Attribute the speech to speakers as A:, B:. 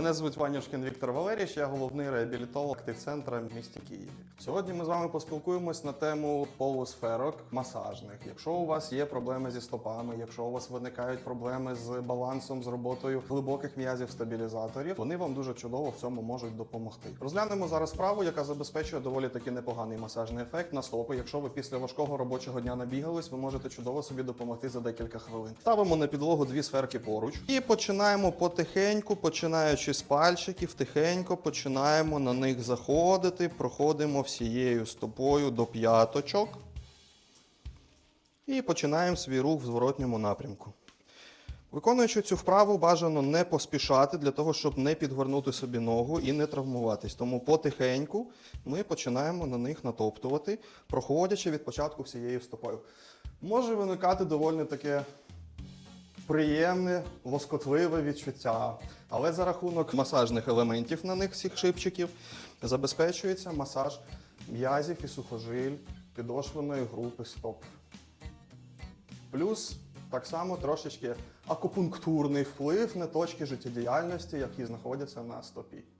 A: Мене звуть Ванюшкін Віктор Валерійович, я головний реабілітолог актив-центра в місті Києві. Сьогодні ми з вами поспілкуємось на тему полусферок масажних. Якщо у вас є проблеми зі стопами, якщо у вас виникають проблеми з балансом, з роботою глибоких м'язів стабілізаторів, вони вам дуже чудово в цьому можуть допомогти. Розглянемо зараз справу, яка забезпечує доволі таки непоганий масажний ефект на стопи. Якщо ви після важкого робочого дня набігались, ви можете чудово собі допомогти за декілька хвилин. Ставимо на підлогу дві сферки поруч і починаємо потихеньку, починаючи з пальчиків, тихенько починаємо на них заходити, проходимо всією стопою до п'яточок і починаємо свій рух в зворотньому напрямку. Виконуючи цю вправу, бажано не поспішати для того, щоб не підгорнути собі ногу і не травмуватись. Тому потихеньку ми починаємо на них натоптувати, проходячи від початку всією стопою. Може виникати доволі таке приємне, лоскотливе відчуття. Але за рахунок масажних елементів на них всіх шипчиків забезпечується масаж м'язів і сухожиль підошвеної групи стоп. Плюс так само трошечки акупунктурний вплив на точки життєдіяльності, які знаходяться на стопі.